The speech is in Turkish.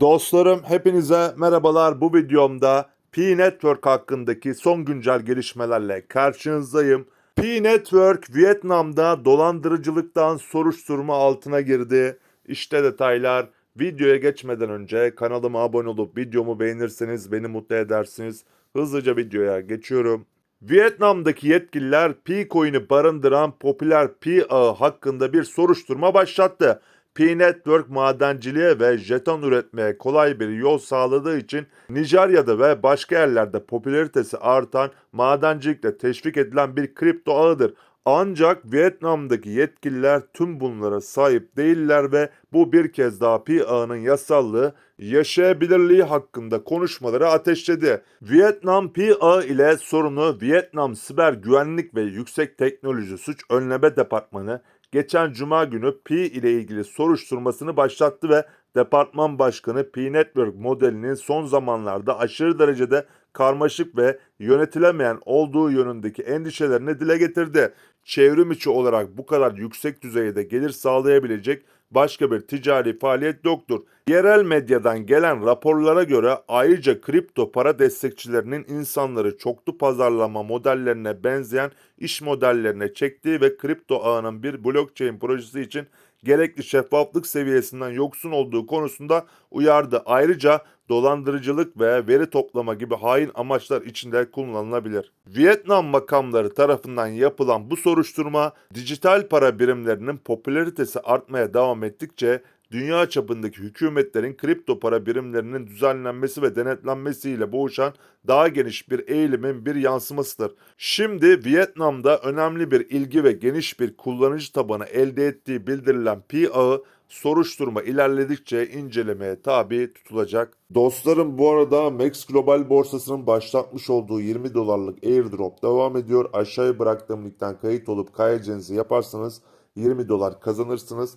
Dostlarım hepinize merhabalar. Bu videomda P-Network hakkındaki son güncel gelişmelerle karşınızdayım. P-Network Vietnam'da dolandırıcılıktan soruşturma altına girdi. İşte detaylar. Videoya geçmeden önce kanalıma abone olup videomu beğenirseniz beni mutlu edersiniz. Hızlıca videoya geçiyorum. Vietnam'daki yetkililer P-Coin'i barındıran popüler P ağı hakkında bir soruşturma başlattı. P-Network madenciliğe ve jeton üretmeye kolay bir yol sağladığı için Nijerya'da ve başka yerlerde popülaritesi artan madencilikle teşvik edilen bir kripto ağıdır. Ancak Vietnam'daki yetkililer tüm bunlara sahip değiller ve bu bir kez daha Pi ağının yasallığı, yaşayabilirliği hakkında konuşmaları ateşledi. Vietnam Pi ağı ile sorunu Vietnam Siber Güvenlik ve Yüksek Teknoloji Suç Önleme Departmanı geçen cuma günü Pi ile ilgili soruşturmasını başlattı ve departman başkanı Pi Network modelinin son zamanlarda aşırı derecede karmaşık ve yönetilemeyen olduğu yönündeki endişelerini dile getirdi. Çevrim içi olarak bu kadar yüksek düzeyde gelir sağlayabilecek başka bir ticari faaliyet yoktur. Yerel medyadan gelen raporlara göre ayrıca kripto para destekçilerinin insanları çoklu pazarlama modellerine benzeyen iş modellerine çektiği ve kripto ağının bir blockchain projesi için gerekli şeffaflık seviyesinden yoksun olduğu konusunda uyardı. Ayrıca dolandırıcılık ve veri toplama gibi hain amaçlar içinde kullanılabilir. Vietnam makamları tarafından yapılan bu soruşturma dijital para birimlerinin popülaritesi artmaya devam ettikçe dünya çapındaki hükümetlerin kripto para birimlerinin düzenlenmesi ve denetlenmesiyle boğuşan daha geniş bir eğilimin bir yansımasıdır. Şimdi Vietnam'da önemli bir ilgi ve geniş bir kullanıcı tabanı elde ettiği bildirilen Pi ağı soruşturma ilerledikçe incelemeye tabi tutulacak. Dostlarım bu arada Max Global borsasının başlatmış olduğu 20 dolarlık airdrop devam ediyor. Aşağıya bıraktığım linkten kayıt olup kaydedeceğinizi yaparsanız 20 dolar kazanırsınız.